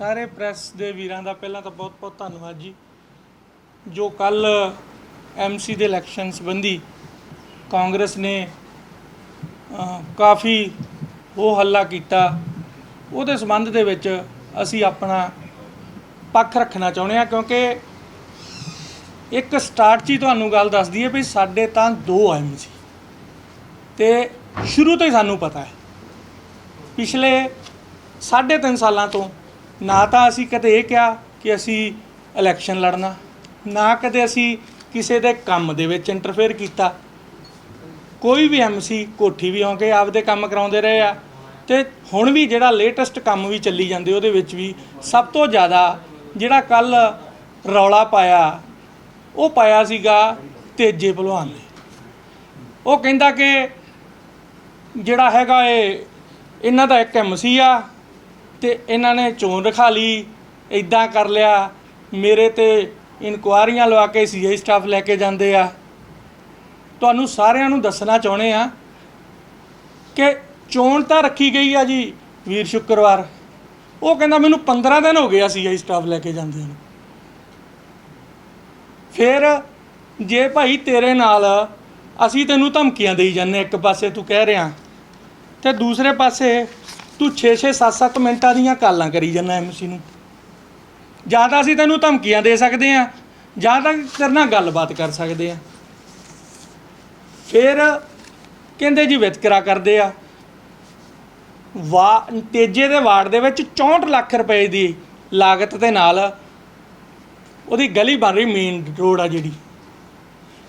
ਸਾਰੇ ਪ੍ਰੈਸ ਦੇ ਵੀਰਾਂ ਦਾ ਪਹਿਲਾਂ ਤਾਂ ਬਹੁਤ-ਬਹੁਤ ਧੰਨਵਾਦ ਜੀ। ਜੋ ਕੱਲ ਐਮਸੀ ਦੇ ਇਲੈਕਸ਼ਨ ਸੰਬੰਧੀ ਕਾਂਗਰਸ ਨੇ ਕਾਫੀ ਉਹ ਹੱਲਾ ਕੀਤਾ। ਉਹਦੇ ਸੰਬੰਧ ਦੇ ਵਿੱਚ ਅਸੀਂ ਆਪਣਾ ਪੱਖ ਰੱਖਣਾ ਚਾਹੁੰਦੇ ਹਾਂ ਕਿਉਂਕਿ ਇੱਕ ਸਟਾਰਟ 'ਚ ਹੀ ਤੁਹਾਨੂੰ ਗੱਲ ਦੱਸ ਦਈਏ ਵੀ ਸਾਡੇ ਤਾਂ ਦੋ ਐਮਸੀ ਤੇ ਸ਼ੁਰੂ ਤੋਂ ਹੀ ਸਾਨੂੰ ਪਤਾ ਹੈ। ਪਿਛਲੇ ਸਾਢੇ ਤਿੰਨ ਸਾਲਾਂ ਤੋਂ ਨਾ ਤਾਂ ਅਸੀਂ ਕਦੇ ਇਹ ਕਿਹਾ ਕਿ ਅਸੀਂ ਇਲੈਕਸ਼ਨ ਲੜਨਾ, ਨਾ ਕਦੇ ਅਸੀਂ ਕਿਸੇ ਦੇ ਕੰਮ ਦੇ ਵਿੱਚ ਇੰਟਰਫੇਅਰ ਕੀਤਾ। ਕੋਈ ਵੀ ਐਮਸੀ ਕੋਠੀ ਵੀ ਆਉਂਕੇ ਆਪਦੇ ਕੰਮ ਕਰਾਉਂਦੇ ਰਹੇ ਆ। ਤੇ ਹੁਣ ਵੀ ਜਿਹੜਾ ਲੇਟੈਸਟ ਕੰਮ ਵੀ ਚੱਲੀ ਜਾਂਦੇ, ਉਹਦੇ ਵਿੱਚ ਵੀ ਸਭ ਤੋਂ ਜ਼ਿਆਦਾ ਜਿਹੜਾ ਕੱਲ ਰੌਲਾ ਪਾਇਆ, ਉਹ ਪਾਇਆ ਸੀਗਾ ਤੇਜੇ ਭਲਵਾਨ ਨੇ। ਉਹ ਕਹਿੰਦਾ ਕਿ ਜਿਹੜਾ ਹੈਗਾ ਇਹ ਇਹਨਾਂ ਦਾ ਇੱਕ ਐਮਸੀ ਆ ਤੇ ਇਹਨਾਂ ਨੇ ਚੋਣ ਰਖਾ ਲਈ ਇਦਾਂ ਕਰ ਲਿਆ। ਮੇਰੇ ਤੇ ਇਨਕੁਆਰੀਆਂ ਲਵਾ ਕੇ ਸੀਆਈ ਸਟਾਫ ਲੈ ਕੇ ਜਾਂਦੇ ਆ। ਤੁਹਾਨੂੰ ਸਾਰਿਆਂ ਨੂੰ ਦੱਸਣਾ ਚਾਹੁੰਦੇ ਆ ਕਿ ਚੋਣ ਤਾਂ ਰੱਖੀ ਗਈ ਆ ਜੀ ਵੀਰ ਸ਼ੁੱਕਰਵਾਰ। ਉਹ ਕਹਿੰਦਾ ਮੈਨੂੰ 15 ਦਿਨ ਹੋ ਗਏ ਆ ਸੀਆਈ ਸਟਾਫ ਲੈ ਕੇ ਜਾਂਦੇ ਨੂੰ। ਫਿਰ ਜੇ ਭਾਈ ਤੇਰੇ ਨਾਲ ਅਸੀਂ ਤੈਨੂੰ ਧਮਕੀਆਂ ਦੇਈ ਜਾਂਦੇ ਇੱਕ ਪਾਸੇ ਤੂੰ ਕਹਿ ਰਿਹਾ ਤੇ ਦੂਸਰੇ ਪਾਸੇ ਤੂੰ 6-6 7-7 ਮਿੰਟਾਂ ਦੀਆਂ ਕਾਲਾਂ ਕਰੀ ਜਾਂਦਾ ਐਮਸੀ ਨੂੰ। ਜਾਂ ਤਾਂ ਅਸੀਂ ਤੈਨੂੰ ਧਮਕੀਆਂ ਦੇ ਸਕਦੇ ਆ ਜਾਂ ਤਾਂ ਤੇਰੇ ਨਾਲ ਗੱਲਬਾਤ ਕਰ ਸਕਦੇ ਆ ਫਿਰ ਕਹਿੰਦੇ ਜੀ ਵਿਤਕਰਾ ਕਰਦੇ ਆ। ਵਾ, ਤੇਜੇ ਦੇ ਵਾਰਡ ਦੇ ਵਿੱਚ 64 ਲੱਖ ਰੁਪਏ ਦੀ ਲਾਗਤ ਦੇ ਨਾਲ ਉਹਦੀ ਗਲੀ ਬਣ ਰਹੀ ਮੇਨ ਰੋਡ ਆ ਜਿਹੜੀ।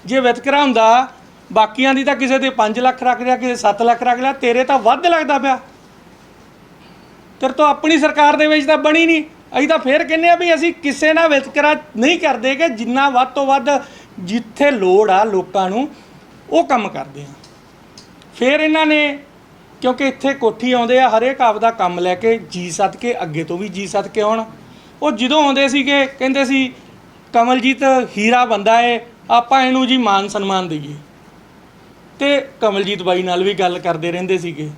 ਜੇ ਵਿਤਕਰਾ ਹੁੰਦਾ, ਬਾਕੀਆਂ ਦੀ ਤਾਂ ਕਿਸੇ ਦੇ 5 ਲੱਖ ਰੱਖ ਲਿਆ, ਕਿਸੇ 7 ਲੱਖ ਰੱਖ ਲਿਆ, ਤੇਰੇ ਤਾਂ ਵੱਧ ਲੱਗਦਾ ਪਿਆ। ਤੇਰੇ ਤੋਂ ਆਪਣੀ ਸਰਕਾਰ ਦੇ ਵਿੱਚ ਤਾਂ ਬਣੀ ਨਹੀਂ। ਅਸੀਂ ਤਾਂ ਫੇਰ ਕਹਿੰਦੇ ਆ ਵੀ ਅਸੀਂ ਕਿਸੇ ਨਾਲ ਵਿਤਕਰਾ ਨਹੀਂ ਕਰਦੇ ਕਿ ਜਿੰਨਾ ਵੱਧ ਤੋਂ ਵੱਧ ਜਿੱਥੇ ਲੋੜ ਆ ਲੋਕਾਂ ਨੂੰ ਉਹ ਕੰਮ ਕਰਦੇ ਆ ਫਿਰ ਇਹਨਾਂ ਨੇ, ਕਿਉਂਕਿ ਇੱਥੇ ਕੋਠੀ ਆਉਂਦੇ ਆ, ਹਰੇਕ ਆਪਦਾ ਕੰਮ ਲੈ ਕੇ ਜੀ ਸੱਦ ਕੇ ਅੱਗੇ ਤੋਂ ਵੀ ਜੀ ਸੱਦ ਕੇ ਆਉਣ। ਉਹ ਜਦੋਂ ਆਉਂਦੇ ਸੀਗੇ, ਕਹਿੰਦੇ ਸੀ, ਕਮਲਜੀਤ ਹੀਰਾ ਬੰਦਾ ਏ, ਆਪਾਂ ਇਹਨੂੰ ਜੀ ਮਾਨ ਸਨਮਾਨ ਦਈਏ। ਤੇ ਕਮਲਜੀਤ ਬਾਈ ਨਾਲ ਵੀ ਗੱਲ ਕਰਦੇ ਰਹਿੰਦੇ ਸੀਗੇ।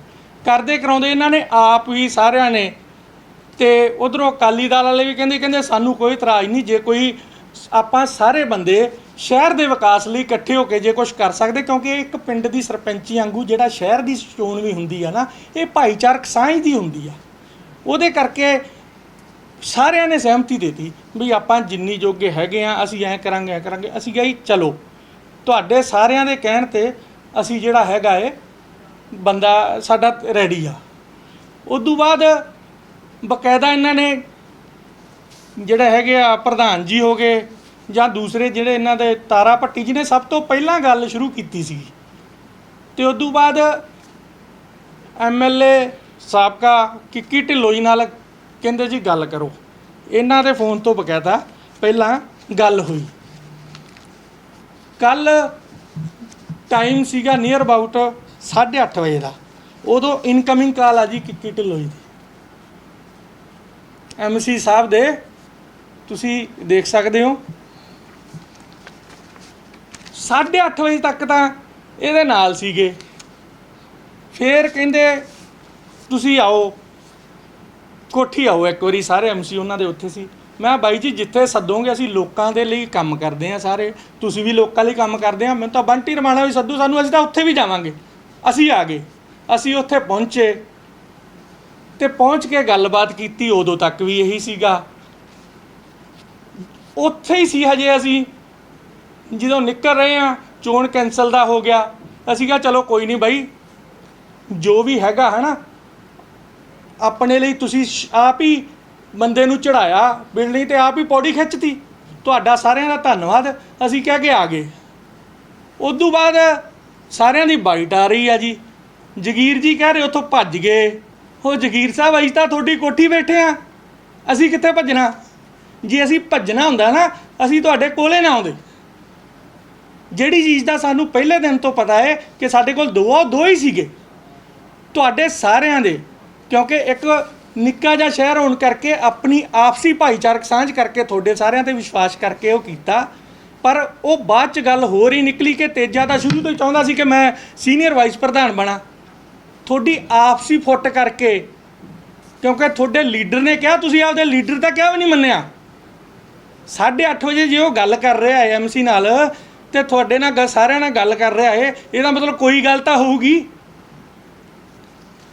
ਕਰਦੇ ਕਰਾਉਂਦੇ, ਇਹਨਾਂ ਨੇ ਆਪ ਵੀ ਸਾਰਿਆਂ ਨੇ। ਤੇ ਉਧਰੋਂ ਅਕਾਲੀ ਦਲ ਵਾਲੇ ਵੀ ਕਹਿੰਦੇ ਕਹਿੰਦੇ ਸਾਨੂੰ ਕੋਈ ਇਤਰਾਜ਼ ਨਹੀਂ, ਜੇ ਕੋਈ ਆਪਾਂ ਸਾਰੇ ਬੰਦੇ ਸ਼ਹਿਰ ਦੇ ਵਿਕਾਸ ਲਈ ਇਕੱਠੇ ਹੋ ਕੇ ਜੇ ਕੁਝ ਕਰ ਸਕਦੇ, ਕਿਉਂਕਿ ਇਹ ਇੱਕ ਪਿੰਡ ਦੀ ਸਰਪੰਚੀ ਵਾਂਗੂ ਜਿਹੜਾ ਸ਼ਹਿਰ ਦੀ ਚੋਣ ਵੀ ਹੁੰਦੀ ਆ ਨਾ, ਇਹ ਭਾਈਚਾਰਕ ਸਾਂਝ ਦੀ ਹੁੰਦੀ ਆ। ਉਹਦੇ ਕਰਕੇ ਸਾਰਿਆਂ ਨੇ ਸਹਿਮਤੀ ਦਿੱਤੀ ਵੀ ਆਪਾਂ ਜਿੰਨੀ ਜੋਗੇ ਹੈਗੇ ਆ, ਅਸੀਂ ਐਂ ਕਰਾਂਗੇ ਐਂ ਕਰਾਂਗੇ, ਅਸੀਂ ਕਿਹਾ ਚਲੋ, ਤੁਹਾਡੇ ਸਾਰਿਆਂ ਦੇ ਕਹਿਣ ਤੇ ਅਸੀਂ ਜਿਹੜਾ ਹੈਗਾ ਏ ਬੰਦਾ ਸਾਡਾ ਰੈਡੀ ਆ। ਉਦੋਂ ਬਾਅਦ ਬਕਾਇਦਾ ਇਹਨਾਂ ਨੇ ਜਿਹੜੇ ਹੈਗੇ ਆ, ਪ੍ਰਧਾਨ ਜੀ ਹੋ ਗਏ ਜਾਂ ਦੂਸਰੇ ਜਿਹੜੇ ਇਹਨਾਂ ਦੇ ਤਾਰਾ ਭੱਟੀ ਜੀ ਨੇ, ਸਭ ਤੋਂ ਪਹਿਲਾਂ ਗੱਲ ਸ਼ੁਰੂ ਕੀਤੀ ਸੀ। ਤੇ ਉਦੋਂ ਬਾਅਦ ਐਮਐਲਏ ਸਾਬਕਾ ਕਿੱਕੀ ਢਿੱਲੋਂ ਜੀ ਨਾਲ ਕਹਿੰਦੇ ਜੀ ਗੱਲ ਕਰੋ। ਇਹਨਾਂ ਦੇ ਫੋਨ ਤੋਂ ਬਕਾਇਦਾ ਪਹਿਲਾਂ ਗੱਲ ਹੋਈ। ਕੱਲ ਟਾਈਮ ਸੀਗਾ ਨੀਅਰ ਅਬਾਊਟ 8:30 ਵਜੇ ਦਾ। ਉਦੋਂ ਇਨਕਮਿੰਗ ਕਾਲ ਆ ਜੀ ਕਿੱਕੀ ਢਿੱਲੋਂ ਜੀ ਦੀ। ਐਮਸੀ ਸਾਹਿਬ ਦੇ, ਤੁਸੀਂ ਦੇਖ ਸਕਦੇ ਹੋ। 8:30 ਵਜੇ ਤੱਕ ਤਾਂ ਇਹਦੇ ਨਾਲ ਸੀਗੇ। ਫੇਰ ਕਹਿੰਦੇ, ਤੁਸੀਂ ਆਓ। ਕੋਠੀ ਆਓ ਇੱਕ ਵਾਰੀ, ਸਾਰੇ ਐਮਸੀ ਉਹਨਾਂ ਦੇ ਉੱਥੇ ਸੀ। ਮੈਂ ਬਾਈ ਜੀ, ਜਿੱਥੇ ਸੱਦੋਗੇ, ਅਸੀਂ ਲੋਕਾਂ ਦੇ ਲਈ ਕੰਮ ਕਰਦੇ ਆ ਸਾਰੇ। ਤੁਸੀਂ ਵੀ ਲੋਕਾਂ ਲਈ ਕੰਮ ਕਰਦੇ ਆ ਮੈਨੂੰ ਤਾਂ ਬੰਟੀ ਰਮਾਣਾ ਵੀ ਸੱਦੂ, ਸਾਨੂੰ ਅਸੀਂ ਤਾਂ ਉੱਥੇ ਵੀ ਜਾਵਾਂਗੇ। ਅਸੀਂ ਆ ਗਏ। ਅਸੀਂ ਉੱਥੇ ਪਹੁੰਚੇ ਤੇ ਪਹੁੰਚ ਕੇ ਗੱਲਬਾਤ ਕੀਤੀ, ਉਦੋਂ ਤੱਕ ਵੀ ਇਹੀ ਸੀਗਾ। ਉੱਥੇ ਹੀ ਸੀ ਹਜੇ ਅਸੀਂ। ਜਦੋਂ ਨਿਕਲ ਰਹੇ ਆ ਚੋਣ ਕੈਨਸਲ ਦਾ ਹੋ ਗਿਆ। ਅਸੀਂ ਕਿਹਾ, ਚਲੋ ਕੋਈ ਨਹੀਂ ਬਾਈ, ਜੋ ਵੀ ਹੈਗਾ, ਹਨਾ? ਆਪਣੇ ਲਈ ਤੁਸੀਂ ਸ਼- ਆਪ ਹੀ ਬੰਦੇ ਨੂੰ ਚੜਾਇਆ ਬਿਲਡਿੰਗ ਤੇ ਆਪ ਹੀ ਪੌੜੀ ਖਿੱਚਤੀ। ਤੁਹਾਡਾ ਸਾਰਿਆਂ ਦਾ ਧੰਨਵਾਦ। ਅਸੀਂ ਕਹਿ ਕੇ ਆ ਗਏ। ਉਦੋਂ ਬਾਅਦ ਸਾਰਿਆਂ ਦੀ ਬਾਈਟ ਆ ਰਹੀ ਆ ਜੀ। ਜਗੀਰ ਜੀ ਕਹਿ ਰਹੇ ਉੱਥੋਂ ਭੱਜ ਗਏ। ਉਹ ਜਗੀਰ ਸਾਹਿਬ, ਅਸੀਂ ਤਾਂ ਤੁਹਾਡੀ ਕੋਠੀ ਬੈਠੇ ਆ। ਅਸੀਂ ਕਿੱਥੇ ਭੱਜਣਾ? ਜੇ ਅਸੀਂ ਭੱਜਣਾ ਹੁੰਦਾ ਨਾ, ਅਸੀਂ ਤੁਹਾਡੇ ਕੋਲੇ ਨਾ ਆਉਂਦੇ। ਜਿਹੜੀ ਚੀਜ਼ ਦਾ ਸਾਨੂੰ ਪਹਿਲੇ ਦਿਨ ਤੋਂ ਪਤਾ ਹੈ ਕਿ ਸਾਡੇ ਕੋਲ ਦੋ ਆ ਦੋ ਹੀ ਸੀਗੇ। ਤੁਹਾਡੇ ਸਾਰਿਆਂ ਦੇ, ਕਿਉਂਕਿ ਇੱਕ ਨਿੱਕਾ ਜਿਹਾ ਸ਼ਹਿਰ ਹੋਣ ਕਰਕੇ ਆਪਣੀ ਆਪਸੀ ਭਾਈਚਾਰਕ ਸਾਂਝ ਕਰਕੇ ਤੁਹਾਡੇ ਸਾਰਿਆਂ ਤੇ ਵਿਸ਼ਵਾਸ ਕਰਕੇ ਉਹ ਕੀਤਾ। ਪਰ ਉਹ ਬਾਅਦ ਚ ਗੱਲ ਹੋਰ ਹੀ ਨਿਕਲੀ ਕਿ ਤੇਜਾ ਤਾਂ ਸ਼ੁਰੂ ਤੋਂ ਹੀ ਚਾਹੁੰਦਾ ਸੀ ਕਿ ਮੈਂ ਸੀਨੀਅਰ ਵਾਈਸ ਪ੍ਰਧਾਨ ਬਣਾ। ਤੁਹਾਡੀ ਆਪਸੀ ਫੁੱਟ ਕਰਕੇ, ਕਿਉਂਕਿ ਤੁਹਾਡੇ ਲੀਡਰ ਨੇ ਕਿਹਾ, ਤੁਸੀਂ ਆਪਦੇ ਲੀਡਰ ਤਾਂ ਕਿਹਾ ਵੀ ਨਹੀਂ ਮੰਨਿਆ। 8:30 ਵਜੇ ਜੇ ਉਹ ਗੱਲ ਕਰ ਰਿਹਾ ਹੈ ਐਮਸੀ ਨਾਲ, ਤੇ ਤੁਹਾਡੇ ਨਾਲ ਗ- ਸਾਰਿਆਂ ਨਾਲ ਗੱਲ ਕਰ ਰਿਹਾ ਹੈ, ਇਹਦਾ ਮਤਲਬ ਕੋਈ ਗੱਲ ਤਾਂ ਹੋਊਗੀ।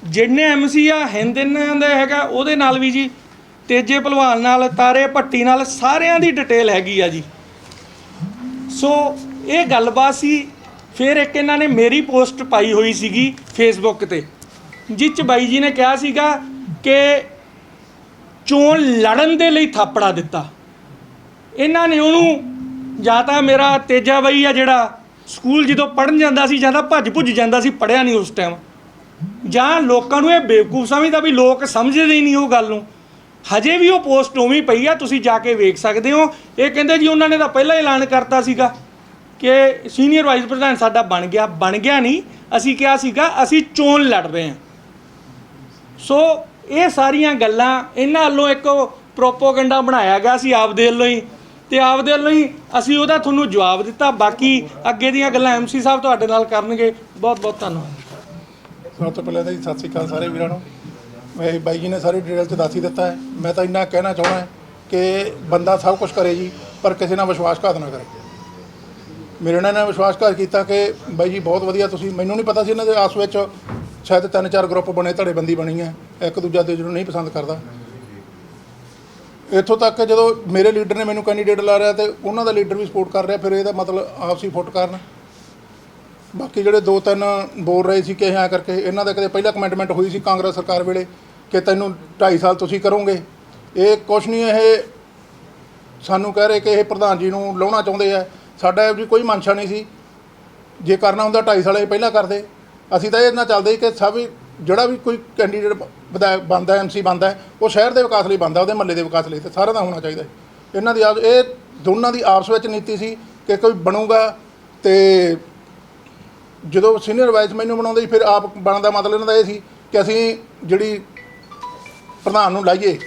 ਜਿੰਨੇ ਐਮਸੀ ਆ ਹਿੰਦਨ ਦੇ ਹੈਗਾ, ਉਹਦੇ ਨਾਲ ਵੀ ਜੀ, ਤੇਜੇ ਭਲਵਾਨ ਨਾਲ, ਤਾਰੇ ਭੱਟੀ ਨਾਲ, ਸਾਰਿਆਂ ਦੀ ਡਿਟੇਲ ਹੈਗੀ ਆ ਜੀ। ਸੋ ਇਹ ਗੱਲਬਾਤ ਸੀ, ਫਿਰ ਇੱਕ ਇਹਨਾਂ ਨੇ ਮੇਰੀ ਪੋਸਟ ਪਾਈ ਹੋਈ ਸੀਗੀ ਫੇਸਬੁੱਕ ਤੇ ਜਿਸ 'ਚ ਬਾਈ ਜੀ ਨੇ ਕਿਹਾ ਸੀਗਾ ਕਿ ਚੋਣ ਲੜਨ ਦੇ ਲਈ ਥਾਪੜਾ ਦਿੱਤਾ। ਇਹਨਾਂ ਨੇ ਉਹਨੂੰ ਜਾਂ ਤਾਂ ਮੇਰਾ ਤੇਜਾ ਬਾਈ ਆ ਜਿਹੜਾ ਸਕੂਲ ਜਦੋਂ ਪੜਨ ਜਾਂਦਾ ਸੀ ਜਾਂ ਤਾਂ ਭੱਜ ਭੁੱਜ ਜਾਂਦਾ ਸੀ ਪੜਿਆ ਨਹੀਂ ਉਸ ਟਾਈਮ ਜਾਂ ਲੋਕਾਂ ਨੂੰ ਇਹ ਬੇਵਕੂਫ ਸਮਝਦਾ ਵੀ ਲੋਕ ਸਮਝਦੇ ਹੀ ਨਹੀਂ ਉਹ ਗੱਲ ਨੂੰ। ਹਜੇ ਵੀ ਉਹ ਪੋਸਟ ਉਵੇਂ ਪਈ ਆ, ਤੁਸੀਂ ਜਾ ਕੇ ਵੇਖ ਸਕਦੇ ਹੋ। ਇਹ ਕਹਿੰਦੇ ਜੀ ਉਹਨਾਂ ਨੇ ਤਾਂ ਪਹਿਲਾਂ ਐਲਾਨ ਕਰਤਾ ਸੀਗਾ ਕਿ ਸੀਨੀਅਰ ਵਾਈਸ ਪ੍ਰਧਾਨ ਸਾਡਾ ਬਣ ਗਿਆ ਬਣ ਗਿਆ ਨਹੀਂ। ਅਸੀਂ ਕਿਹਾ ਸੀਗਾ, ਅਸੀਂ ਚੋਣ ਲੜ ਰਹੇ ਹਾਂ। ਸੋ ਇਹ ਸਾਰੀਆਂ ਗੱਲਾਂ ਇਹਨਾਂ ਵੱਲੋਂ ਇੱਕ ਪ੍ਰੋਪੋਗੈਂਡਾ ਬਣਾਇਆ ਗਿਆ ਸੀ ਆਪਦੇ ਵੱਲੋਂ ਹੀ। ਤੇ ਆਪਦੇ ਵੱਲੋਂ ਹੀ ਅਸੀਂ ਉਹਦਾ ਤੁਹਾਨੂੰ ਜਵਾਬ ਦਿੱਤਾ। ਬਾਕੀ ਅੱਗੇ ਦੀਆਂ ਗੱਲਾਂ ਐਮਸੀ ਸਾਹਿਬ ਤੁਹਾਡੇ ਨਾਲ ਕਰਨਗੇ। ਬਹੁਤ ਬਹੁਤ ਧੰਨਵਾਦ। ਸਭ ਤੋਂ ਪਹਿਲਾਂ ਤਾਂ ਜੀ ਸਤਿ ਸ਼੍ਰੀ ਅਕਾਲ ਸਾਰੇ ਵੀਰਾਂ ਨੂੰ। ਮੈਂ ਬਾਈ ਜੀ ਨੇ ਸਾਰੀ ਡਿਟੇਲ ਚ ਦੱਸ ਹੀ ਦਿੱਤਾ ਹੈ। ਮੈਂ ਤਾਂ ਇੰਨਾ ਕਹਿਣਾ ਚਾਹੁੰਦਾ ਹਾਂ ਕਿ ਬੰਦਾ ਸਭ ਕੁਝ ਕਰੇ ਜੀ, ਪਰ ਕਿਸੇ ਨਾਲ ਵਿਸ਼ਵਾਸਘਾਤ ਨਾ ਕਰੇ। ਮੇਰੇ ਨਾਲ ਇਹਨਾਂ ਵਿਸ਼ਵਾਸਘਾਤ ਕੀਤਾ ਕਿ ਬਾਈ ਜੀ ਬਹੁਤ ਵਧੀਆ, ਤੁਸੀਂ ਮੈਨੂੰ ਨਹੀਂ ਪਤਾ ਸੀ ਇਹਨਾਂ ਦੇ ਆਸ ਵਿੱਚ ਸ਼ਾਇਦ ਤਿੰਨ ਚਾਰ ਗਰੁੱਪ ਬਣੇ, ਧੜੇਬੰਦੀ ਬਣੀ ਹੈ। ਇੱਕ ਦੂਜਾ ਤੇ ਜਿਹਨੂੰ ਨਹੀਂ ਪਸੰਦ ਕਰਦਾ। ਇੱਥੋਂ ਤੱਕ ਕਿ ਜਦੋਂ ਮੇਰੇ ਲੀਡਰ ਨੇ ਮੈਨੂੰ ਕੈਂਡੀਡੇਟ ਲਾ ਰਿਹਾ ਤੇ ਉਹਨਾਂ ਦਾ ਲੀਡਰ ਵੀ ਸਪੋਰਟ ਕਰ ਰਿਹਾ, ਫਿਰ ਇਹਦਾ ਮਤਲਬ ਆਪਸੀ ਫੁੱਟ ਕਰਨ। ਬਾਕੀ ਜਿਹੜੇ ਦੋ ਤਿੰਨ ਬੋਲ ਰਹੇ ਸੀ ਕਿ ਐਂ ਕਰਕੇ, ਇਹਨਾਂ ਦਾ ਕਦੇ ਪਹਿਲਾਂ ਕਮਿਟਮੈਂਟ ਹੋਈ ਸੀ ਕਾਂਗਰਸ ਸਰਕਾਰ ਵੇਲੇ ਕਿ ਤੈਨੂੰ 2.5 ਸਾਲ ਤੁਸੀਂ ਕਰੋਗੇ। ਇਹ ਕੁਛ ਨਹੀਂ, ਇਹ ਸਾਨੂੰ ਕਹਿ ਰਹੇ ਕਿ ਇਹ ਪ੍ਰਧਾਨ ਜੀ ਨੂੰ ਲਾਉਣਾ ਚਾਹੁੰਦੇ ਆ। ਸਾਡਾ ਇਹ ਜੀ ਕੋਈ ਮਨਸ਼ਾ ਨਹੀਂ ਸੀ। ਜੇ ਕਰਨਾ ਹੁੰਦਾ 2.5 ਸਾਲ ਇਹ ਪਹਿਲਾਂ ਕਰਦੇ। ਅਸੀਂ ਤਾਂ ਇਹ ਨਾਲ ਚੱਲਦੇ ਸੀ ਕਿ ਸਭ ਜਿਹੜਾ ਵੀ ਕੋਈ ਕੈਂਡੀਡੇਟ ਵਿਧਾਇਕ ਬਣਦਾ ਐਮਸੀ ਬਣਦਾ, ਉਹ ਸ਼ਹਿਰ ਦੇ ਵਿਕਾਸ ਲਈ ਬਣਦਾ, ਉਹਦੇ ਮਹੱਲੇ ਦੇ ਵਿਕਾਸ ਲਈ ਤੇ ਸਾਰਿਆਂ ਦਾ ਹੋਣਾ ਚਾਹੀਦਾ। ਇਹਨਾਂ ਦੀ ਆਪ, ਇਹ ਦੋਨਾਂ ਦੀ ਆਪਸ ਵਿੱਚ ਨੀਤੀ ਸੀ ਕਿ ਕੋਈ ਬਣੂਗਾ ਤੇ ਜਦੋਂ ਸੀਨੀਅਰ ਵਾਈਸ ਮੈਨੂੰ ਬਣਾਉਂਦੇ ਸੀ, ਫਿਰ ਆਪ ਬਣਨ ਦਾ ਮਤਲਬ ਇਹਨਾਂ ਦਾ ਇਹ ਸੀ ਕਿ ਅਸੀਂ ਜਿਹੜੀ ਪ੍ਰਧਾਨ ਨੂੰ ਲਾਈਏ,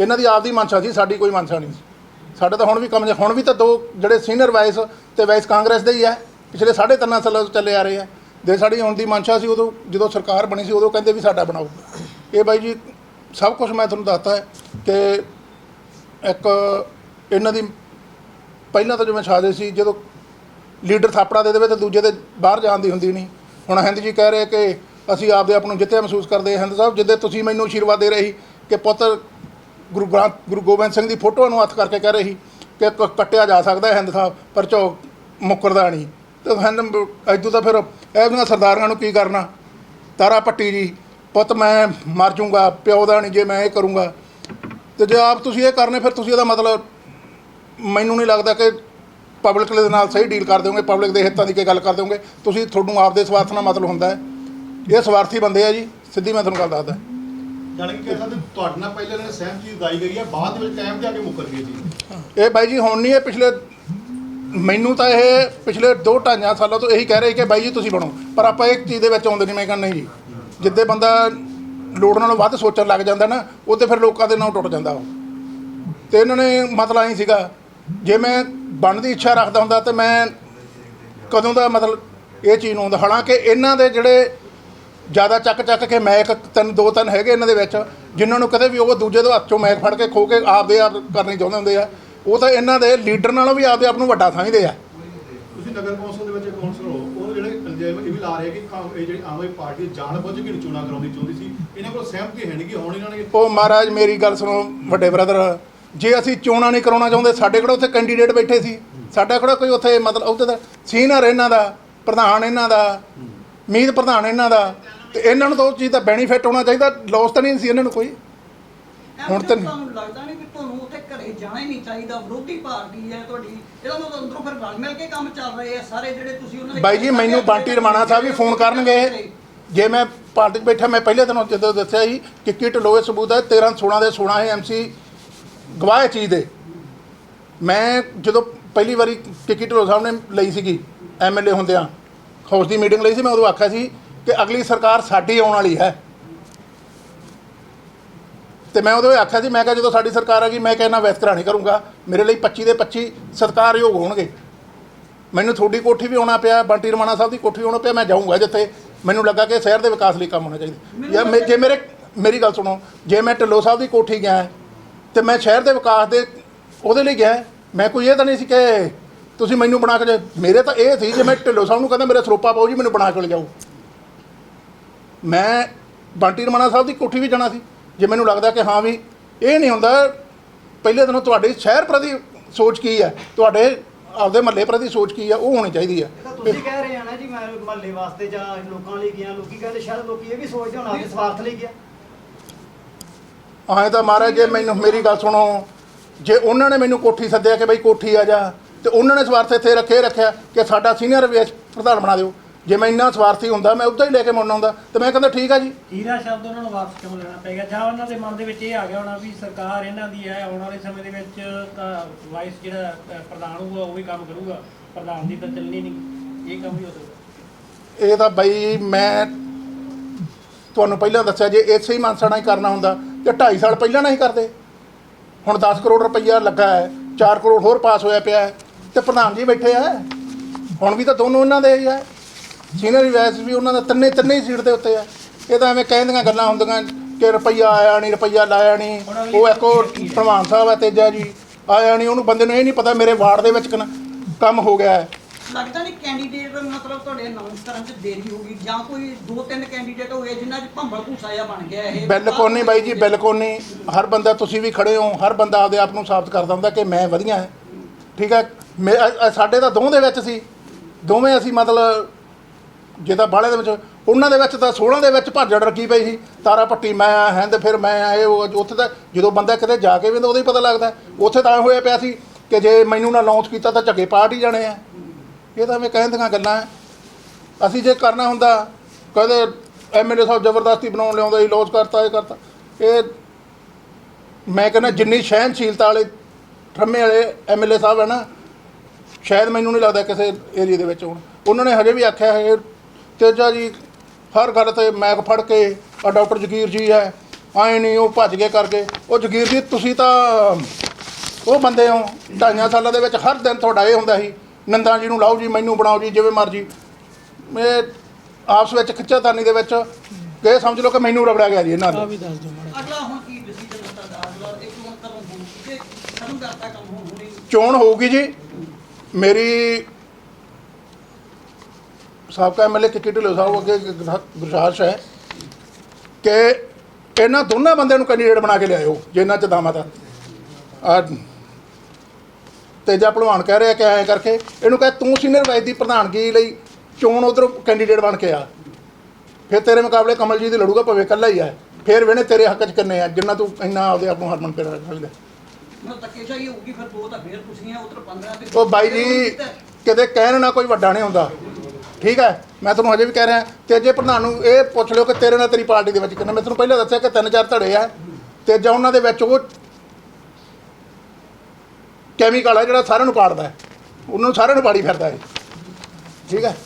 ਇਹਨਾਂ ਦੀ ਆਪਦੀ ਮਨਸ਼ਾ ਸੀ, ਸਾਡੀ ਕੋਈ ਮਨਸ਼ਾ ਨਹੀਂ ਸੀ। ਸਾਡਾ ਤਾਂ ਹੁਣ ਵੀ ਕੰਮ ਹੁਣ ਵੀ ਤਾਂ ਦੋ ਜਿਹੜੇ ਸੀਨੀਅਰ ਵਾਈਸ ਤੇ ਵਾਈਸ ਕਾਂਗਰਸ ਦੇ ਹੀ ਹੈ ਪਿਛਲੇ ਸਾਢੇ ਤਿੰਨ ਸਾਲਾਂ ਤੋਂ ਚੱਲੇ ਆ ਰਹੇ ਆ। ਦੇ ਸਾਡੀ ਹੁਣ ਦੀ ਮਨਸ਼ਾ ਸੀ, ਉਦੋਂ ਜਦੋਂ ਸਰਕਾਰ ਬਣੀ ਸੀ, ਉਦੋਂ ਕਹਿੰਦੇ ਵੀ ਸਾਡਾ ਬਣਾਓ। ਇਹ ਬਾਈ ਜੀ, ਸਭ ਕੁਝ ਮੈਂ ਤੁਹਾਨੂੰ ਦੱਸਤਾ ਹੈ ਕਿ ਇੱਕ ਇਹਨਾਂ ਦੀ ਪਹਿਲਾਂ ਤਾਂ ਜਿਵੇਂ ਸਾਜ਼ਿਸ਼ ਸੀ, ਜਦੋਂ ਲੀਡਰ ਥਾਪੜਾ ਦੇ ਦੇਵੇ ਤੇ ਦੂਜੇ ਦੇ ਬਾਹਰ ਜਾਣ ਦੀ ਹੁੰਦੀ ਨਹੀਂ। ਹੁਣ ਹਿੰਦ ਜੀ ਕਹਿ ਰਹੇ ਕਿ ਅਸੀਂ ਆਪਦੇ ਆਪ ਨੂੰ ਜਿੱਤਿਆ ਮਹਿਸੂਸ ਕਰਦੇ ਹਿੰਦ ਸਾਹਿਬ, ਜਿੱਦੇ ਤੁਸੀਂ ਮੈਨੂੰ ਆਸ਼ੀਰਵਾਦ ਦੇ ਰਹੇ ਸੀ ਕਿ ਪੁੱਤ ਗੁਰੂ ਗ੍ਰੰਥ, ਗੁਰੂ ਗੋਬਿੰਦ ਸਿੰਘ ਦੀ ਫੋਟੋ ਨੂੰ ਹੱਥ ਕਰਕੇ ਕਹਿ ਰਹੇ ਸੀ ਕਿ ਕ- ਕੱਟਿਆ ਜਾ ਸਕਦਾ ਹਿੰਦ ਸਾਹਿਬ, ਪਰ ਝੋ ਮੁੱਕਰਦਾ ਨਹੀਂ। ਤੇ ਹਿੰਦ ਐਦੂ ਤਾਂ ਫਿਰ ਇਹਦੀਆਂ ਸਰਦਾਰਾਂ ਨੂੰ ਕੀ ਕਰਨਾ? ਤਾਰਾ ਪੱਟੀ ਜੀ, ਪੁੱਤ ਮੈਂ ਮਰ ਜਾਊਂਗਾ ਪਿਓ ਦਾ ਨਹੀਂ ਜੇ ਮੈਂ ਇਹ ਕਰੂੰਗਾ। ਤੇ ਜੇ ਆਪ ਤੁਸੀਂ ਇਹ ਕਰਨੇ, ਫਿਰ ਤੁਸੀਂ ਇਹਦਾ ਮਤਲਬ ਮੈਨੂੰ ਨਹੀਂ ਲੱਗਦਾ ਕਿ ਪਬਲਿਕ ਦੇ ਨਾਲ ਸਹੀ ਡੀਲ ਕਰ ਦਿਓਗੇ ਪਬਲਿਕ ਦੇ ਹਿੱਤਾਂ ਦੀ ਕੀ ਗੱਲ ਕਰ ਦਿਓਗੇ ਤੁਸੀਂ ਤੁਹਾਨੂੰ ਆਪਦੇ ਸਵਾਰਥ ਨਾਲ ਮਤਲਬ ਹੁੰਦਾ ਹੈ। ਇਹ ਸਵਾਰਥੀ ਬੰਦੇ ਆ ਜੀ ਸਿੱਧੀ ਮੈਂ ਤੁਹਾਨੂੰ ਗੱਲ ਦੱਸਦਾ। ਜਾਣੀ ਕਿ ਕਹਿ ਸਕਦੇ ਤੁਹਾਡੇ ਨਾਲ ਪਹਿਲੇ ਇਹਨਾਂ ਨੇ ਸਹਿਮਤੀ ਉਦਾਈ ਗਈ ਹੈ ਬਾਅਦ ਦੇ ਵਿੱਚ ਟਾਈਮ ਤੇ ਆ ਕੇ ਮੁੱਕਰ ਗਏ ਸੀ ਇਹ ਬਾਈ ਜੀ ਹੁਣ ਨਹੀਂ ਇਹ ਪਿਛਲੇ ਮੈਨੂੰ ਤਾਂ ਇਹ ਪਿਛਲੇ ਦੋ ਢਾਈਆਂ ਸਾਲਾਂ ਤੋਂ ਇਹੀ ਕਹਿ ਰਹੇ ਕਿ ਬਾਈ ਜੀ ਤੁਸੀਂ ਬਣੋ। ਪਰ ਆਪਾਂ ਇੱਕ ਚੀਜ਼ ਦੇ ਵਿੱਚ ਆਉਂਦੇ ਨਹੀਂ ਮੈਂ ਕਹਿੰਦਾ ਨਹੀਂ ਜੀ? ਜਿੱਦੇ ਬੰਦਾ ਲੋੜ ਨਾਲੋਂ ਵੱਧ ਸੋਚਣ ਲੱਗ ਜਾਂਦਾ ਨਾ ਉਹਦੇ ਫਿਰ ਲੋਕਾਂ ਦੇ ਨਾਲ ਟੁੱਟ ਜਾਂਦਾ ਉਹ। ਤੇ ਇਹਨਾਂ ਨੇ ਮਤਲਬ ਐਂ ਸੀਗਾ ਜੇ ਮੈਂ ਬਣਨ ਦੀ ਇੱਛਾ ਰੱਖਦਾ ਹੁੰਦਾ ਤੇ ਮੈਂ ਕਦੋਂ ਦਾ ਮਤਲਬ ਇਹ ਚੀਜ਼ ਨੂੰ ਹੁੰਦਾ। ਹਾਲਾਂਕਿ ਇਹਨਾਂ ਦੇ ਜਿਹੜੇ ਜ਼ਿਆਦਾ ਚੱਕ ਚੱਕ ਕੇ ਮੈਕ ਤਿੰਨ ਦੋ ਤਿੰਨ ਹੈਗੇ ਇਹਨਾਂ ਦੇ ਵਿੱਚ ਜਿਨ੍ਹਾਂ ਨੂੰ ਕਦੇ ਵੀ ਉਹ ਦੂਜੇ ਦੇ ਹੱਥ ਮੈਕ ਫੜ ਕੇ ਖੋ ਕੇ ਆਪਦੇ ਆਪ ਕਰਨੀ ਚਾਹੁੰਦੇ ਹੁੰਦੇ ਆ ਉਹ ਤਾਂ ਇਹਨਾਂ ਦੇ ਲੀਡਰ ਨਾਲੋਂ ਵੀ ਆਪਦੇ ਆਪ ਨੂੰ ਵੱਡਾ ਸਮਝਦੇ ਆ। ਤੁਸੀਂ ਨਗਰ ਕੌਂਸਲ ਦੇ ਵਿੱਚ ਕੌਂਸਲਰ ਹੋ ਉਹ ਜਿਹੜੇ ਇਲਜ਼ਾਮ ਇਹ ਵੀ ਲਾ ਰਹੇ ਕਿ ਇਹ ਜਿਹੜੀ ਆਮ ਆਦਮੀ ਪਾਰਟੀ ਜਾਣ ਬੁੱਝ ਕੇ ਚੋਣਾਂ ਕਰਾਉਂਦੀ ਚਾਹੁੰਦੀ ਸੀ ਇਹਨਾਂ ਕੋਲ ਸਹਿਮਤੀ ਹੈ ਨਹੀਂ ਕਿ ਹੁਣ ਇਹਨਾਂ ਨੇ ਉਹ ਮਹਾਰਾਜ ਮੇਰੀ ਗੱਲ ਸੁਣੋ ਵੱਡੇ ਬ੍ਰਦਰ ਜੇ ਅਸੀਂ ਚੋਣਾਂ ਨਹੀਂ ਕਰਾਉਣਾ ਚਾਹੁੰਦੇ ਸਾਡੇ ਕੋਲ ਉੱਥੇ ਕੈਂਡੀਡੇਟ ਬੈਠੇ ਸੀ। ਸਾਡਾ ਕੋਲ ਕੋਈ ਉੱਥੇ ਮਤਲਬ ਉੱਥੇ ਦਾ ਸੀਨੀਅਰ ਇਹਨਾਂ ਦਾ ਪ੍ਰਧਾਨ ਇਹਨਾਂ ਦਾ ਮੀਤ ਪ੍ਰਧਾਨ ਇਹਨਾਂ ਦਾ ਤੇ ਇਹਨਾਂ ਨੂੰ ਤਾਂ ਉਹ ਚੀਜ਼ ਦਾ ਬੈਨੀਫਿਟ ਹੋਣਾ ਚਾਹੀਦਾ ਲਾਸ ਤਾਂ ਨਹੀਂ ਸੀ ਇਹਨਾਂ ਨੂੰ ਕੋਈ। ਹੁਣ ਤਾਂ। ਤੁਹਾਨੂੰ ਲੱਗਦਾ ਨਹੀਂ ਕਿ ਤੁਹਾਨੂੰ ਉੱਥੇ ਘਰੇ ਜਾਣਾ ਹੀ ਨਹੀਂ ਚਾਹੀਦਾ ਵਿਰੋਧੀ ਪਾਰਟੀ ਹੈ ਤੁਹਾਡੀ ਇਹਦਾ ਮਤਲਬ ਅੰਦਰੋਂ ਫਿਰ ਰਲ ਮਿਲ ਕੇ ਕੰਮ ਚੱਲ ਰਹੇ ਆ ਸਾਰੇ ਜਿਹੜੇ ਤੁਸੀਂ ਉਹਨਾਂ ਦੇ ਬਾਈ ਜੀ ਮੈਨੂੰ ਬੰਟੀ ਰਮਾਣਾ ਸਾਹਿਬ ਵੀ ਫੋਨ ਕਰਨਗੇ। ਜੇ ਮੈਂ ਪਾਰਟੀ ਬੈਠਾ ਮੈਂ ਪਹਿਲੇ ਦਿਨੋਂ ਜਦੋਂ ਦੱਸਿਆ ਸੀ ਕਿ ਕਿਟ ਲੋਏ ਸਬੂਤ ਹੈ 13 16 ਦੇ 16 ਹੈ ਐਮਸੀ ਗਵਾਹ ਹੈ ਚੀਜ਼ ਦੇ। ਮੈਂ ਜਦੋਂ ਪਹਿਲੀ ਵਾਰੀ ਕਿੱਕੀ ਢਿੱਲੋਂ ਸਾਹਿਬ ਨੇ ਲਈ ਸੀਗੀ ਐਮਐਲਏ ਹੁੰਦਿਆਂ ਹਾਊਸ ਦੀ ਮੀਟਿੰਗ ਲਈ ਸੀ ਮੈਂ ਉਦੋਂ ਆਖਿਆ ਸੀ ਕਿ ਅਗਲੀ ਸਰਕਾਰ ਸਾਡੀ ਆਉਣ ਵਾਲੀ ਹੈ। ਤੇ ਮੈਂ ਉਦੋਂ ਆਖਿਆ ਸੀ ਮੈਂ ਕਿਹਾ ਜਦੋਂ ਸਾਡੀ ਸਰਕਾਰ ਆ ਗਈ ਮੈਂ ਕਹਿਣਾ ਵੈਸਕਰਾ ਨਹੀਂ ਕਰੂੰਗਾ ਮੇਰੇ ਲਈ 25 ਦੇ 25 ਸਤਿਕਾਰਯੋਗ ਹੋਣਗੇ। ਮੈਨੂੰ ਤੁਹਾਡੀ ਕੋਠੀ ਵੀ ਆਉਣਾ ਪਿਆ ਬੰਟੀ ਰਮਾਣਾ ਸਾਹਿਬ ਦੀ ਕੋਠੀ ਆਉਣਾ ਪਿਆ ਮੈਂ ਜਾਊਂਗਾ ਜਿੱਥੇ। ਮੈਨੂੰ ਲੱਗਾ ਕਿ ਸ਼ਹਿਰ ਦੇ ਵਿਕਾਸ ਲਈ ਕੰਮ ਹੋਣਾ ਚਾਹੀਦਾ। ਜਾਂ ਜੇ ਮੇਰੇ ਮੇਰੀ ਗੱਲ ਸੁਣੋ ਜੇ ਮੈਂ ਢਿੱਲੋਂ ਸਾਹਿਬ ਦੀ ਕੋਠੀ ਗਿਆ ਤੇ ਮੈਂ ਸ਼ਹਿਰ ਦੇ ਵਿਕਾਸ ਦੇ ਉਹਦੇ ਲਈ ਗਿਆ। ਮੈਂ ਕੋਈ ਇਹ ਤਾਂ ਨਹੀਂ ਸੀ ਕਿ ਤੁਸੀਂ ਮੈਨੂੰ ਬਣਾ ਕੇ ਮੇਰੇ ਤਾਂ ਇਹ ਸੀ ਜੇ ਮੈਂ ਢਿੱਲੋਂ ਸਾਹਿਬ ਨੂੰ ਕਹਿੰਦਾ, ਮੇਰਾ ਸਰੋਪਾ ਪਾਓ ਜੀ, ਮੈਨੂੰ ਬਣਾ ਕੇ ਲਿਜਾਓ ਮੈਂ ਬੰਟੀ ਰਮਣਾ ਸਾਹਿਬ ਦੀ ਕੋਠੀ ਵੀ ਜਾਣਾ ਸੀ। ਜੇ ਮੈਨੂੰ ਲੱਗਦਾ ਕਿ ਹਾਂ ਵੀ ਇਹ ਨਹੀਂ ਹੁੰਦਾ, ਪਹਿਲੇ ਦਿਨੋਂ ਤੁਹਾਡੇ ਸ਼ਹਿਰ ਪ੍ਰਤੀ ਸੋਚ ਕੀ ਹੈ? ਤੁਹਾਡੇ ਆਪਦੇ ਮਹੱਲੇ ਪ੍ਰਤੀ ਸੋਚ ਕੀ ਹੈ? ਉਹ ਹੋਣੀ ਚਾਹੀਦੀ ਹੈ। ਤੁਸੀਂ ਕਹਿ ਰਹੇ ਆ ਨਾ ਜੀ, ਮੈਂ ਮਹੱਲੇ ਵਾਸਤੇ ਜਾਂ ਲੋਕਾਂ ਲਈ ਗਿਆ, ਲੋਕੀ ਕਹਿੰਦੇ ਸ਼ਾਇਦ ਲੋਕੀ ਇਹ ਵੀ ਸੋਚਦੇ ਹੋਣਾ ਕਿ ਸਵਾਰਥ ਲਈ ਗਿਆ। ਆਏ ਤਾਂ ਮਹਾਰਾਜ ਜੇ ਮੈਨੂੰ ਮੇਰੀ ਗੱਲ ਸੁਣੋ। ਜੇ ਉਹਨਾਂ ਨੇ ਮੈਨੂੰ ਕੋਠੀ ਸੱਦਿਆ ਕਿ ਬਈ ਕੋਠੀ ਆ ਜਾ ਤੇ ਉਹਨਾਂ ਨੇ ਸਵਾਰਥ ਇੱਥੇ ਰੱਖੇ ਰੱਖਿਆ ਕਿ ਸਾਡਾ ਸੀਨੀਅਰ ਵੇਸ ਪ੍ਰਧਾਨ ਬਣਾ ਦਿਓ। ਜੇ ਮੈਂ ਇੰਨਾ ਸਵਾਰਥੀ ਹੁੰਦਾ ਮੈਂ ਉੱਦਾਂ ਹੀ ਲੈ ਕੇ ਮੁੜਨਾ ਹੁੰਦਾ ਤੇ ਮੈਂ ਕਹਿੰਦਾ ਠੀਕ ਆ ਜੀ। ਹੀਰਾ ਸ਼ਬਦ ਉਹਨਾਂ ਨੂੰ ਵਾਪਸ ਕਿਉਂ ਲੈਣਾ ਪੈ ਗਿਆ? ਜਾਂ ਉਹਨਾਂ ਦੇ ਮਨ ਦੇ ਵਿੱਚ ਇਹ ਆ ਗਿਆ ਹੋਣਾ ਵੀ ਸਰਕਾਰ ਇਹਨਾਂ ਦੀ ਹੈ ਆਉਣ ਵਾਲੇ ਸਮੇਂ ਦੇ ਵਿੱਚ ਤਾਂ ਵਾਈਸ ਜਿਹੜਾ ਪ੍ਰਧਾਨ ਹੋਊਗਾ ਉਹ ਵੀ ਕੰਮ ਕਰੂਗਾ। ਪ੍ਰਧਾਨ ਦੀ ਤਾਂ ਚੱਲਣੀ ਨਹੀਂ। ਇਹ ਕੰਮ ਵੀ ਹੋ ਸਕਦਾ। ਇਹ ਤਾਂ ਬਈ ਮੈਂ ਤੁਹਾਨੂੰ ਪਹਿਲਾਂ ਦੱਸਿਆ ਜੇ ਇਸੇ ਹੀ ਮਾਨਸਾ ਹੀ ਕਰਨਾ ਹੁੰਦਾ ਤੇ 2.5 ਸਾਲ ਪਹਿਲਾਂ ਨਹੀਂ ਕਰਦੇ। ਹੁਣ 10 ਕਰੋੜ ਰੁਪਈਆ ਲੱਗਾ ਹੈ 4 ਕਰੋੜ ਹੋਰ ਪਾਸ ਹੋਇਆ ਪਿਆ ਹੈ ਤੇ ਪ੍ਰਧਾਨ ਜੀ ਬੈਠੇ ਆ। ਹੁਣ ਵੀ ਤਾਂ ਦੋਨੋਂ ਉਹਨਾਂ ਦੇ ਹੀ ਆ। ਸੀਨੀਅਰ ਵੈਸ ਵੀ ਉਹਨਾਂ ਦਾ ਤਿੰਨੇ ਤਿੰਨੇ ਸੀਟ ਦੇ ਉੱਤੇ ਆ। ਇਹ ਤਾਂ ਐਵੇਂ ਕਹਿੰਦੀਆਂ ਗੱਲਾਂ ਹੁੰਦੀਆਂ ਕਿ ਰੁਪਈਆ ਆਇਆ ਨਹੀਂ ਰੁਪਈਆ ਲਾਇਆ ਨਹੀਂ। ਉਹ ਇੱਕ ਪ੍ਰਧਾਨ ਸਾਹਿਬ ਹੈ ਤੇਜਾ ਜੀ ਆਇਆ ਨਹੀਂ ਉਹਨੂੰ ਬੰਦੇ ਨੂੰ ਇਹ ਨਹੀਂ ਪਤਾ ਮੇਰੇ ਵਾਰਡ ਦੇ ਵਿੱਚ ਕੰਮ ਹੋ ਗਿਆ ਹੈ। ਲੱਗਦਾ ਨਹੀਂ ਕੈਂਡੀਡੇਟ ਮਤਲਬ ਤੁਹਾਡੇ ਅਨਾਉਂਸ ਕਰਨ 'ਚ ਦੇਰੀ ਹੋ ਗਈ ਜਾਂ ਕੋਈ ਦੋ ਤਿੰਨ ਕੈਂਡੀਡੇਟ ਹੋਏ ਜਿਨ੍ਹਾਂ 'ਚ ਭੰਬਲ ਭੂਸਾ ਜਿਹਾ ਬਣ ਗਿਆ ਇਹ। ਬਿਲਕੁਲ ਨਹੀਂ ਬਾਈ ਜੀ ਬਿਲਕੁਲ ਨਹੀਂ। ਹਰ ਬੰਦਾ ਤੁਸੀਂ ਵੀ ਖੜੇ ਹੋ ਹਰ ਬੰਦਾ ਆਪਦੇ ਆਪ ਨੂੰ ਸਾਬਤ ਕਰਦਾ ਹੁੰਦਾ ਕਿ ਮੈਂ ਵਧੀਆ ਹਾਂ। ਠੀਕ ਹੈ? ਮੇ- ਅ- ਅ- ਸਾਡੇ ਤਾਂ ਦੋਵਾਂ ਦੇ ਵਿੱਚ ਸੀ। ਦੋਵੇਂ ਅਸੀਂ ਮਤਲਬ ਜਿਹਦਾ ਬਾਲੇ ਦੇ ਵਿੱਚ ਉਹਨਾਂ ਦੇ ਵਿੱਚ ਤਾਂ 16 ਦੇ ਵਿੱਚ ਭਾਜੜ ਰੱਖੀ ਪਈ ਸੀ? ਤਾਰਾ ਪੱਟੀ ਮੈਂ ਆ ਹੈਂਦ ਫਿਰ ਮੈਂ ਆ ਇਹ ਉਹ ਉੱਥੇ ਤਾਂ ਜਦੋਂ ਬੰਦਾ ਕਿਤੇ ਜਾ ਕੇ ਵੀ ਉਹਦਾ ਹੀ ਪਤਾ ਲੱਗਦਾ। ਉੱਥੇ ਤਾਂ ਐਂ ਹੋਇਆ ਪਿਆ ਸੀ ਕਿ ਜੇ ਮੈਨੂੰ ਨਾ ਲਾਂਚ ਕੀਤਾ ਤਾਂ ਝੱਗੇ ਹੀ ਜਾਣੇ ਆ। ਇਹ ਤਾਂ ਮੈਂ ਕਹਿਣ ਦੀਆਂ ਗੱਲਾਂ ਹੈ ਅਸੀਂ ਜੇ ਕਰਨਾ ਹੁੰਦਾ ਕਹਿੰਦੇ ਐਮਐਲਏ ਸਾਹਿਬ ਜ਼ਬਰਦਸਤੀ ਬਣਾਉਣ ਲਿਆਉਂਦਾ ਸੀ, ਲੋਸ ਕਰਤਾ, ਇਹ ਕਰਤਾ। ਇਹ ਮੈਂ ਕਹਿੰਦਾ ਜਿੰਨੀ ਸਹਿਨਸ਼ੀਲਤਾ ਵਾਲੇ ਠੰਮੇ ਵਾਲੇ ਐਮਐਲਏ ਸਾਹਿਬ ਹੈ ਨਾ, ਸ਼ਾਇਦ ਮੈਨੂੰ ਨਹੀਂ ਲੱਗਦਾ ਕਿਸੇ ਏਰੀਆ ਦੇ ਵਿੱਚ ਹੋਣ। ਉਹਨਾਂ ਨੇ ਹਜੇ ਵੀ ਆਖਿਆ ਹੈ, ਤੇਜਾ ਜੀ, ਹਰ ਗੱਲ ਤੇ ਮੈਕ ਫੜ ਕੇ ਆ ਡਾਕਟਰ ਜਗੀਰ ਜੀ ਹੈ, ਆਏ ਨਹੀਂ, ਉਹ ਭੱਜ ਗਏ ਕਰਕੇ। ਉਹ ਜਗੀਰ ਜੀ, ਤੁਸੀਂ ਤਾਂ ਉਹ ਬੰਦੇ ਹੋ, ਢਾਈਆਂ ਸਾਲਾਂ ਦੇ ਵਿੱਚ ਹਰ ਦਿਨ ਤੁਹਾਡਾ ਇਹ ਹੁੰਦਾ ਸੀ ਨੰਦਾ ਜੀ ਨੂੰ ਲਾਓ ਜੀ ਮੈਨੂੰ ਬਣਾਓ ਜੀ ਜਿਵੇਂ ਮਰਜ਼ੀ। ਇਹ ਆਪਸ ਵਿੱਚ ਖਿੱਚਾਤਾਨੀ ਦੇ ਵਿੱਚ ਇਹ ਸਮਝ ਲਓ ਕਿ ਮੈਨੂੰ ਰਗੜਿਆ ਗਿਆ ਜੀ ਇਹਨਾਂ ਦਾ ਅਗਲਾ ਹੁਣ ਕੀ ਡਿਸੀਜਨ ਹੁੰਦਾ ਅਗਲਾ ਇੱਕ ਹੁਣ ਕਦੋਂ ਹੋਊ ਕਿ ਖਤਮ ਕਰਤਾ ਕੰਮ ਹੁਣ ਹੁਣੇ। ਚੋਣ ਹੋਊਗੀ ਜੀ। ਮੇਰੀ ਸਾਬਕਾ ਐਮਐਲਏ ਕਿੱਕੀ ਢਿੱਲੋਂ ਸਾਹਿਬ ਅੱਗੇ ਗੁਜ਼ਾਰਿਸ਼ ਹੈ ਕਿ ਇਹਨਾਂ ਦੋਨਾਂ ਬੰਦਿਆਂ ਨੂੰ ਕੈਂਡੀਡੇਟ ਬਣਾ ਕੇ ਲਿਆਇਓ ਜਿਨ੍ਹਾਂ ਚ ਦਾਮਾ ਦਾ ਆ ਤੇਜਾ ਭਲਵਾਨ ਕਹਿ ਰਿਹਾ ਕਿ ਐਂ ਕਰਕੇ ਇਹਨੂੰ ਕਹੇ ਤੂੰ ਸੀਨੀਅਰ ਵਾਈਸ ਦੀ ਪ੍ਰਧਾਨਗੀ ਲਈ ਚੋਣ ਉਧਰ ਕੈਂਡੀਡੇਟ ਬਣ ਕੇ ਆ। ਫਿਰ ਤੇਰੇ ਮੁਕਾਬਲੇ ਕਮਲਜੀਤ ਦੀ ਲੜੂਗਾ ਭਾਵੇਂ ਇਕੱਲਾ ਹੀ ਆ। ਫਿਰ ਵੇਣੇ ਤੇਰੇ ਹੱਕ 'ਚ ਕਿੰਨੇ ਆ ਜਿੰਨਾ ਤੂੰ ਇੰਨਾ ਆਪਦੇ ਆਪ ਨੂੰ ਹਰਮਨ ਪਿਆਰਾ ਰੱਖਦਾ ਮਤਲਬ ਧੱਕੇਸ਼ਾਹੀ ਹੋਊਗੀ ਫਿਰ ਦੋ ਤਾਂ ਫਿਰ ਤੁਸੀਂ ਆ ਉਧਰ 15 ਤੇ ਉਹ ਬਾਈ ਜੀ ਕਿਤੇ ਕਹਿਣ ਨਾ ਕੋਈ ਵੱਡਾ ਨਹੀਂ ਹੁੰਦਾ। ਠੀਕ ਹੈ ਮੈਂ ਤੁਹਾਨੂੰ ਹਜੇ ਵੀ ਕਹਿ ਰਿਹਾ ਤੇਜੇ ਪ੍ਰਧਾਨ ਨੂੰ ਇਹ ਪੁੱਛ ਲਿਓ ਕਿ ਤੇਰੇ ਨਾਲ ਤੇਰੀ ਪਾਰਟੀ ਦੇ ਵਿੱਚ ਕਿੰਨਾ ਮੈਂ ਤੁਹਾਨੂੰ ਪਹਿਲਾਂ ਦੱਸਿਆ ਕਿ ਤਿੰਨ ਚਾਰ ਧੜੇ ਆ। ਤੇਜਾ ਉਹਨਾਂ ਦੇ ਵਿੱਚ ਉਹ ਕੈਮੀਕਲ ਆ ਜਿਹੜਾ ਸਾਰਿਆਂ ਨੂੰ ਪਾੜਦਾ ਹੈ। ਉਹਨਾਂ ਨੂੰ ਸਾਰਿਆਂ ਨੂੰ ਪਾੜੀ ਫਿਰਦਾ ਹੈ। ਠੀਕ ਹੈ।